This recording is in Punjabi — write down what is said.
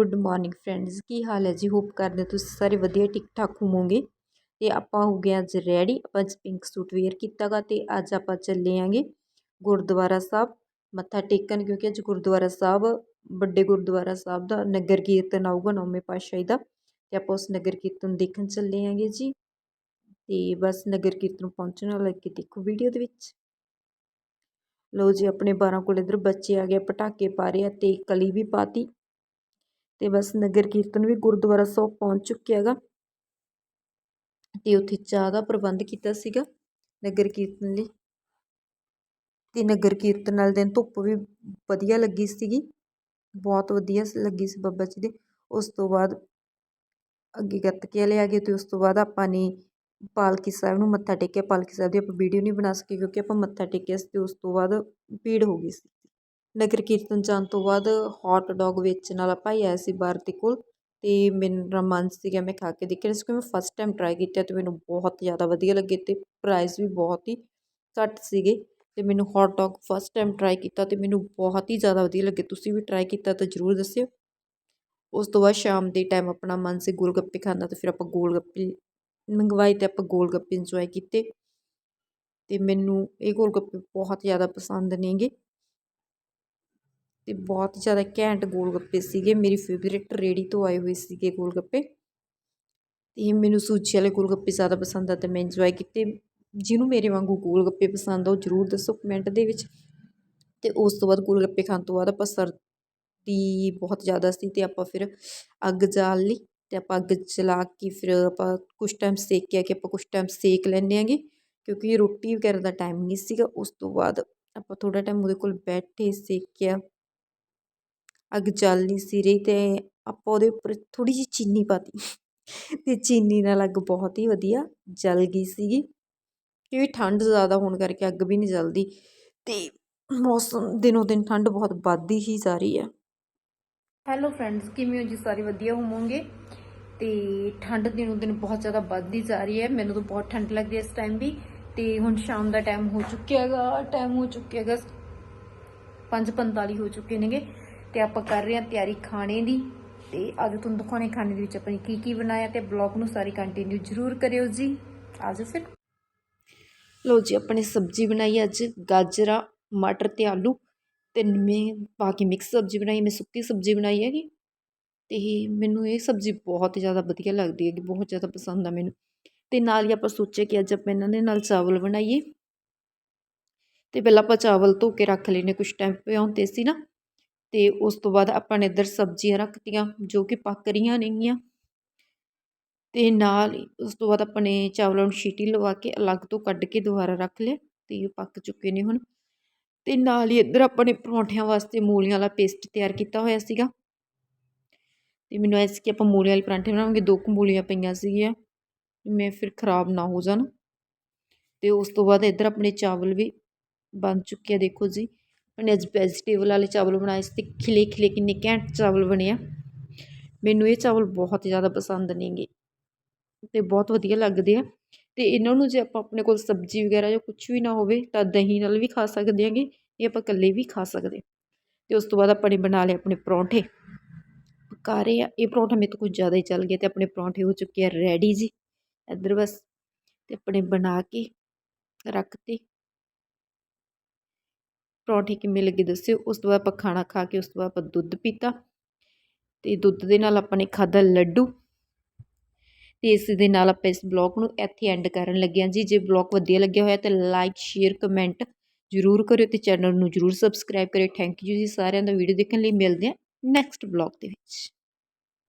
ਗੁੱਡ ਮਾਰਨਿੰਗ ਫਰੈਂਡਸ ਕੀ ਹਾਲ ਹੈ ਜੀ? ਹੋਪ ਕਰਦੇ ਤੁਸੀਂ ਸਾਰੇ ਵਧੀਆ ਠੀਕ ਠਾਕ ਹੋਵੋਗੇ। ਤੇ ਆਪਾਂ ਹੋ ਗਏ ਅੱਜ ਰੈਡੀ ਆਪਾਂ ਅੱਜ ਪਿੰਕ ਸੂਟ ਵੇਅਰ ਕੀਤਾਗਾ ਤੇ ਅੱਜ ਆਪਾਂ ਚੱਲੇ ਆਂਗੇ ਗੁਰਦੁਆਰਾ ਸਾਹਿਬ। ਮੱਥਾ ਟੇਕਣ, ਕਿਉਂਕਿ ਅੱਜ ਗੁਰਦੁਆਰਾ ਸਾਹਿਬ, ਵੱਡੇ ਗੁਰਦੁਆਰਾ ਸਾਹਿਬ ਦਾ ਨਗਰ ਕੀਰਤਨ ਆਊਗਾ ਨੌਵੇਂ ਪਾਤਸ਼ਾਹੀ ਦਾ। ਤੇ ਆਪਾਂ ਉਸ ਨਗਰ ਕੀਰਤਨ ਦੇਖਣ ਚੱਲੇ ਆਂਗੇ ਜੀ। ਤੇ ਬਸ ਨਗਰ ਕੀਰਤਨ ਪਹੁੰਚਣ ਵਾਲਾ ਕਿ ਦੇਖੋ ਵੀਡੀਓ ਦੇ ਵਿੱਚ। ਲੋ ਜੀ, ਆਪਣੇ 12 ਕੋਲ ਇਧਰ ਬੱਚੇ ਆ ਗਏ, ਪਟਾਕੇ ਪਾ ਰਹੇ ਆ ਤੇ ਕਲੀ ਵੀ ਪਾਤੀ। ਤੇ ਬਸ ਨਗਰ ਕੀਰਤਨ ਵੀ ਗੁਰਦੁਆਰਾ ਸਾਹਿਬ ਪਹੁੰਚ ਚੁੱਕਿਆ ਹੈਗਾ। ਤੇ ਉੱਥੇ ਚਾਹ ਦਾ ਪ੍ਰਬੰਧ ਕੀਤਾ ਸੀਗਾ ਨਗਰ ਕੀਰਤਨ ਲਈ। ਤੇ ਨਗਰ ਕੀਰਤਨ ਵਾਲੇ ਦਿਨ ਧੁੱਪ ਵੀ ਵਧੀਆ ਲੱਗੀ ਸੀਗੀ। ਬਹੁਤ ਵਧੀਆ ਲੱਗੀ ਸੀ ਬਾਬਾ ਜੀ ਦੇ। ਉਸ ਤੋਂ ਬਾਅਦ ਅੱਗੇ ਗੱਤਕੇ ਲਿਆ ਗਏ ਤੇ ਉਸ ਤੋਂ ਬਾਅਦ ਆਪਾਂ ਨੇ ਪਾਲਕੀ ਸਾਹਿਬ ਨੂੰ ਮੱਥਾ ਟੇਕਿਆ। ਪਾਲਕੀ ਸਾਹਿਬ ਦੀ ਆਪਾਂ ਵੀਡੀਓ ਨਹੀਂ ਬਣਾ ਸਕੇ ਕਿਉਂਕਿ ਆਪਾਂ ਮੱਥਾ ਟੇਕਿਆ ਸੀ ਤੇ ਉਸ ਤੋਂ ਬਾਅਦ ਭੀੜ ਹੋ ਗਈ ਸੀ। ਨਗਰ ਕੀਰਤਨ ਜਾਣ ਤੋਂ ਬਾਅਦ ਹੌਟ ਡੌਗ ਵੇਚਣ ਵਾਲਾ ਭਾਈ ਆਇਆ ਸੀ ਭਾਰਤੀ ਕੋਲ ਅਤੇ ਮੇਰਾ ਮਨ ਸੀਗਾ, ਮੈਂ ਖਾ ਕੇ ਦੇਖਿਆ ਸੀ ਕਿ ਮੈਂ ਫਸਟ ਟਾਈਮ ਟਰਾਈ ਕੀਤਾ ਅਤੇ ਮੈਨੂੰ ਬਹੁਤ ਜ਼ਿਆਦਾ ਵਧੀਆ ਲੱਗੇ ਅਤੇ ਪ੍ਰਾਈਸ ਵੀ ਬਹੁਤ ਹੀ ਘੱਟ ਸੀਗੇ ਅਤੇ ਮੈਨੂੰ hot dog first time try ਕੀਤਾ ਅਤੇ ਮੈਨੂੰ ਬਹੁਤ ਹੀ ਜ਼ਿਆਦਾ ਵਧੀਆ ਲੱਗੇ, ਤੁਸੀਂ ਵੀ ਟਰਾਈ ਕੀਤਾ ਤਾਂ ਜ਼ਰੂਰ ਦੱਸਿਓ। ਉਸ ਤੋਂ ਬਾਅਦ ਸ਼ਾਮ ਦੇ ਟਾਈਮ ਆਪਣਾ ਮਨ ਸੀ ਗੋਲ ਗੱਪੇ ਖਾਣ ਦਾ ਤੇ ਫਿਰ ਆਪਾਂ ਗੋਲ ਗੱਪੇ ਮੰਗਵਾਏ ਅਤੇ ਆਪਾਂ ਗੋਲ ਗੱਪੇ ਇੰਜੋਏ ਕੀਤੇ ਅਤੇ ਮੈਨੂੰ ਇਹ ਗੋਲ ਗੱਪੇ ਬਹੁਤ ਜ਼ਿਆਦਾ ਪਸੰਦ ਨੇਗੇ। ਤੇ ਬਹੁਤ ਜ਼ਿਆਦਾ ਘੈਂਟ ਗੋਲ ਗੱਪੇ ਸੀਗੇ। ਮੇਰੀ ਫੇਵਰੇਟ ਰੇੜੀ ਤੋਂ ਆਏ ਹੋਏ ਸੀਗੇ ਗੋਲ ਗੱਪੇ ਤੇ ਮੈਨੂੰ ਸੂਜੀ ਵਾਲੇ ਗੋਲ ਗੱਪੇ ਜ਼ਿਆਦਾ ਪਸੰਦ ਆ ਤੇ ਮੈਂ ਇੰਜੋਏ ਕੀਤੇ। ਜਿਹਨੂੰ ਮੇਰੇ ਵਾਂਗੂ ਗੋਲ ਗੱਪੇ ਪਸੰਦ ਆ, ਉਹ ਜ਼ਰੂਰ ਦੱਸੋ ਕਮੈਂਟ ਦੇ ਵਿੱਚ। ਤੇ ਉਸ ਤੋਂ ਬਾਅਦ ਗੋਲ ਗੱਪੇ ਖਾਣ ਤੋਂ ਬਾਅਦ ਆਪਾਂ ਸਰਦੀ ਬਹੁਤ ਜ਼ਿਆਦਾ ਸੀ ਤੇ ਆਪਾਂ ਫਿਰ ਅੱਗ ਜਾਲ ਲਈ ਤੇ ਆਪਾਂ ਅੱਗ ਚਲਾ ਕੇ ਫਿਰ ਆਪਾਂ ਕੁਝ ਟਾਈਮ ਸੇਕਿਆ ਕਿ ਆਪਾਂ ਕੁਝ ਟਾਈਮ ਸੇਕ ਲੈਂਦੇ ਆਂਗੇ ਕਿਉਂਕਿ ਰੋਟੀ ਵਗੈਰਾ ਦਾ ਟਾਈਮ ਨਹੀਂ ਸੀਗਾ। ਉਸ ਤੋਂ ਬਾਅਦ ਆਪਾਂ ਥੋੜਾ ਟਾਈਮ ਉਹਦੇ ਕੋਲ ਬੈਠੇ, ਸੇਕਿਆ। ਅੱਗ ਜਲ ਨਹੀਂ ਸੀ ਰਹੀ ਅਤੇ ਆਪਾਂ ਉਹਦੇ ਉੱਪਰ ਥੋੜ੍ਹੀ ਜਿਹੀ ਚੀਨੀ ਪਾਤੀ ਅਤੇ ਚੀਨੀ ਨਾਲ ਅੱਗ ਬਹੁਤ ਹੀ ਵਧੀਆ ਜਲ ਗਈ ਸੀਗੀ। ਕਿਉਂਕਿ ਠੰਡ ਜ਼ਿਆਦਾ ਹੋਣ ਕਰਕੇ ਅੱਗ ਵੀ ਨਹੀਂ ਜਲਦੀ ਅਤੇ ਮੌਸਮ ਦਿਨੋਂ ਦਿਨ ਠੰਡ ਬਹੁਤ ਵੱਧਦੀ ਹੀ ਜਾ ਰਹੀ ਹੈ। ਹੈਲੋ ਫਰੈਂਡਸ ਕਿਵੇਂ ਹੋ ਜੀ? ਸਾਰੇ ਵਧੀਆ ਹੋਵੋਗੇ? ਤੇ ਠੰਡ ਦਿਨੋਂ ਦਿਨ ਬਹੁਤ ਜ਼ਿਆਦਾ ਵੱਧਦੀ ਜਾ ਰਹੀ ਹੈ। ਮੈਨੂੰ ਤਾਂ ਬਹੁਤ ਠੰਡ ਲੱਗਦੀ ਹੈ ਇਸ ਟਾਈਮ ਵੀ। ਤੇ ਹੁਣ ਸ਼ਾਮ ਦਾ ਟਾਈਮ ਹੋ ਚੁੱਕਿਆ ਹੈਗਾ ਟਾਈਮ ਹੋ ਚੁੱਕਿਆ ਹੈਗਾ। 5:45 ਹੋ ਚੁੱਕੇ ਨੇਗੇ। ਤੇ ਆਪਾਂ ਕਰ ਰਹੇ ਹਾਂ ਤਿਆਰੀ ਖਾਣੇ ਦੀ। ਤੇ ਅੱਜ ਤੁਹਾਨੂੰ ਦਿਖਾਉਣੇ ਖਾਣੇ ਦੇ ਵਿੱਚ ਆਪਾਂ ਕੀ ਕੀ ਬਣਾਇਆ ਤੇ ਬਲੌਗ ਨੂੰ ਸਾਰੀ ਕੰਟੀਨਿਊ ਜ਼ਰੂਰ ਕਰਿਓ ਜੀ। ਆਜੋ ਫਿਰ। ਲੋ ਜੀ ਆਪਣੀ ਸਬਜ਼ੀ ਬਣਾਈ ਅੱਜ। ਗਾਜਰਾ, ਮਟਰ ਤੇ ਆਲੂ ਤੇ ਮੈਂ ਬਾਕੀ ਮਿਕਸ ਸਬਜ਼ੀ ਬਣਾਈ, ਮੈਂ ਸੁੱਕੀ ਸਬਜ਼ੀ ਬਣਾਈ ਹੈਗੀ। ਤੇ ਮੈਨੂੰ ਇਹ ਸਬਜ਼ੀ ਬਹੁਤ ਜ਼ਿਆਦਾ ਵਧੀਆ ਲੱਗਦੀ ਹੈਗੀ, ਬਹੁਤ ਜ਼ਿਆਦਾ ਪਸੰਦ ਆ ਮੈਨੂੰ। ਤੇ ਨਾਲ ਹੀ ਆਪਾਂ ਸੋਚਿਆ ਕਿ ਅੱਜ ਆਪਾਂ ਇਹਨਾਂ ਦੇ ਨਾਲ ਚਾਵਲ ਬਣਾਈਏ। ਤੇ ਪਹਿਲਾਂ ਆਪਾਂ ਚਾਵਲ ਧੋ ਕੇ ਰੱਖ ਲੈਨੇ ਕੁਝ ਟਾਈਮ ਪਿਆਉਂਦੇ ਸੀ ਨਾ। ਤੇ ਉਸ ਤੋਂ ਬਾਅਦ ਆਪਾਂ ਨੇ ਇੱਧਰ ਸਬਜ਼ੀਆਂ ਰੱਖਤੀਆਂ, ਜੋ ਕਿ ਪੱਕ ਰਹੀਆਂ ਨੇਗੀਆਂ। ਤੇ ਨਾਲ ਉਸ ਤੋਂ ਬਾਅਦ ਆਪਾਂ ਨੇ ਚਾਵਲਾਂ ਨੂੰ ਛੀਟੀ ਲਵਾ ਕੇ ਅਲੱਗ ਤੋਂ ਕੱਢ ਕੇ ਦੁਬਾਰਾ ਰੱਖ ਲਿਆ, ਤੇ ਪੱਕ ਚੁੱਕੇ ਨੇ ਹੁਣ। ਤੇ ਨਾਲ ਹੀ ਇੱਧਰ ਆਪਾਂ ਨੇ ਪਰੌਂਠਿਆਂ ਵਾਸਤੇ ਮੂਲੀਆਂ ਵਾਲਾ ਪੇਸਟ ਤਿਆਰ ਕੀਤਾ ਹੋਇਆ ਸੀਗਾ। ਤੇ ਮੈਨੂੰ ਐਸ ਕਿ ਆਪਾਂ ਮੂਲੀਆਂ ਵਾਲੇ ਪਰਾਂਠੇ ਬਣਾਵਾਂਗੇ, ਦੋ ਕੁ ਮੂਲੀਆਂ ਪਈਆਂ ਸੀਗੀਆਂ, ਮੈਂ ਫਿਰ ਖਰਾਬ ਨਾ ਹੋ ਜਾਣ। ਤੇ ਉਸ ਤੋਂ ਬਾਅਦ ਇੱਧਰ ਆਪਣੇ ਚਾਵਲ ਵੀ ਬਣ ਚੁੱਕੇ ਆ, ਦੇਖੋ ਜੀ। ਉਹਨੇ ਅੱਜ ਵੈਜੀਟੇਬਲ ਵਾਲੇ ਚਾਵਲ ਬਣਾਏ ਸੀ ਖਿਲੇ ਖਿਲੇ ਕਿੰਨੇ ਘੈਂਟ ਚਾਵਲ ਬਣੇ ਆ। ਮੈਨੂੰ ਇਹ ਚਾਵਲ ਬਹੁਤ ਜ਼ਿਆਦਾ ਪਸੰਦ ਨੇਗੇ ਤੇ ਬਹੁਤ ਵਧੀਆ ਲੱਗਦੇ ਆ। ਤੇ ਇਹਨਾਂ ਨੂੰ ਜੇ ਆਪਾਂ ਆਪਣੇ ਕੋਲ ਸਬਜ਼ੀ ਵਗੈਰਾ ਜਾਂ ਕੁਝ ਵੀ ਨਾ ਹੋਵੇ ਤਾਂ ਦਹੀਂ ਨਾਲ ਵੀ ਖਾ ਸਕਦੇ ਹਾਂਗੇ ਇਹ ਆਪਾਂ ਇਕੱਲੇ ਵੀ ਖਾ ਸਕਦੇ ਤੇ ਉਸ ਤੋਂ ਬਾਅਦ ਆਪਾਂ ਨੇ ਬਣਾ ਲਏ ਆਪਣੇ ਪਰੌਂਠੇ। ਪਕਾ ਰਹੇ ਆ। ਇਹ ਪਰੌਂਠਾ ਮੇਰੇ ਤੋਂ ਕੁਝ ਜ਼ਿਆਦਾ ਹੀ ਚੱਲ ਗਿਆ ਤੇ ਆਪਣੇ ਪਰੌਂਠੇ ਹੋ ਚੁੱਕੇ ਆ ਰੈਡੀ ਜੀ। ਇੱਧਰ ਬਸ। ਤੇ ਆਪਣੇ ਬਣਾ ਕੇ ਰੱਖਤੇ। ਪਰੌਂਠੇ ਕਿਵੇਂ ਲੱਗੇ ਦੱਸਿਓ, ਉਸ ਤੋਂ ਬਾਅਦ ਆਪਾਂ ਖਾਣਾ ਖਾ ਕੇ ਉਸ ਤੋਂ ਬਾਅਦ ਆਪਾਂ ਦੁੱਧ ਪੀਤਾ। ਤੇ ਦੁੱਧ ਦੇ ਨਾਲ ਆਪਾਂ ਨੇ ਖਾਦਾ ਲੱਡੂ। ਤੇ ਇਸ ਦੇ ਨਾਲ ਆਪਾਂ ਇਸ ਬਲੌਗ ਨੂੰ ਇੱਥੇ ਐਂਡ ਕਰਨ ਲੱਗੇ ਹਾਂ ਜੀ। ਜੇ ਬਲੌਗ ਵਧੀਆ ਲੱਗਿਆ ਹੋਇਆ ਤਾਂ ਲਾਈਕ ਸ਼ੇਅਰ ਕਮੈਂਟ ਜ਼ਰੂਰ ਕਰਿਓ ਤੇ ਚੈਨਲ ਨੂੰ ਜ਼ਰੂਰ ਸਬਸਕ੍ਰਾਈਬ ਕਰਿਓ। ਥੈਂਕ ਯੂ ਜੀ ਸਾਰਿਆਂ ਦਾ ਵੀਡੀਓ ਦੇਖਣ ਲਈ। ਮਿਲਦੇ ਹਾਂ ਨੈਕਸਟ ਬਲੌਗ ਦੇ ਵਿੱਚ।